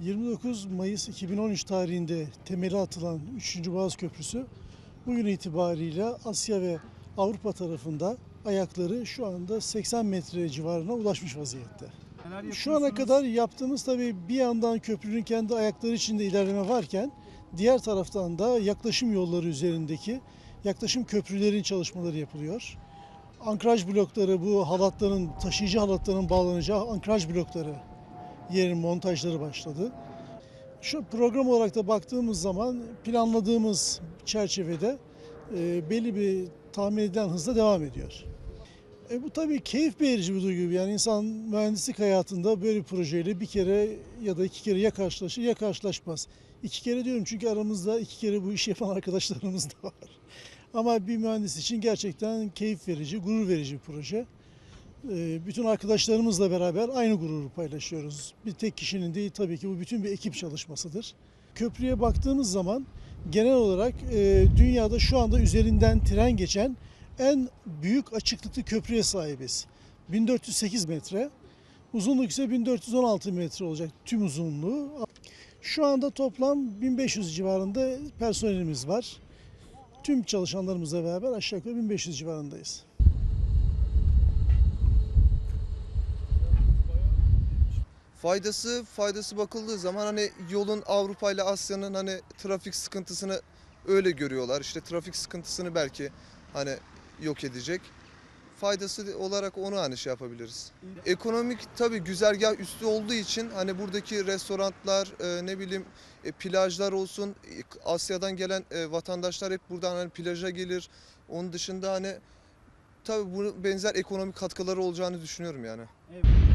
29 Mayıs 2013 tarihinde temeli atılan 3. Boğaz Köprüsü bugün itibariyle Asya ve Avrupa tarafında ayakları şu anda 80 metre civarına ulaşmış vaziyette. Şu ana kadar yaptığımız tabii bir yandan köprünün kendi ayakları içinde ilerleme varken diğer taraftan da yaklaşım yolları üzerindeki yaklaşım köprülerin çalışmaları yapılıyor. Ankraj blokları bu halatların taşıyıcı halatların bağlanacağı ankraj blokları yerin montajları başladı. Şu program olarak da baktığımız zaman planladığımız çerçevede e, belli bir tahmin edilen hızla devam ediyor. E bu tabii keyif verici bir duygu. Yani insan mühendislik hayatında böyle bir projeyle bir kere ya da iki kere ya karşılaşır ya karşılaşmaz. İki kere diyorum çünkü aramızda iki kere bu işi yapan arkadaşlarımız da var. Ama bir mühendis için gerçekten keyif verici, gurur verici bir proje. E, Bütün arkadaşlarımızla beraber aynı gururu paylaşıyoruz. Bir tek kişinin değil tabii ki bu bütün bir ekip çalışmasıdır. Köprüye baktığımız zaman genel olarak e, dünyada şu anda üzerinden tren geçen en büyük açıklıklı köprüye sahibiz. 1408 metre. Uzunluk ise 1416 metre olacak tüm uzunluğu. Şu anda toplam 1500 civarında personelimiz var. Tüm çalışanlarımızla beraber aşağı yukarı 1500 civarındayız. Faydası faydası bakıldığı zaman hani yolun Avrupa ile Asya'nın hani trafik sıkıntısını öyle görüyorlar. İşte trafik sıkıntısını belki hani yok edecek. Faydası olarak onu hani şey yapabiliriz. Ekonomik tabii güzergah üstü olduğu için hani buradaki restoranlar e, ne bileyim e, plajlar olsun Asya'dan gelen e, vatandaşlar hep buradan hani plaja gelir. Onun dışında hani tabii bu benzer ekonomik katkıları olacağını düşünüyorum yani. Evet.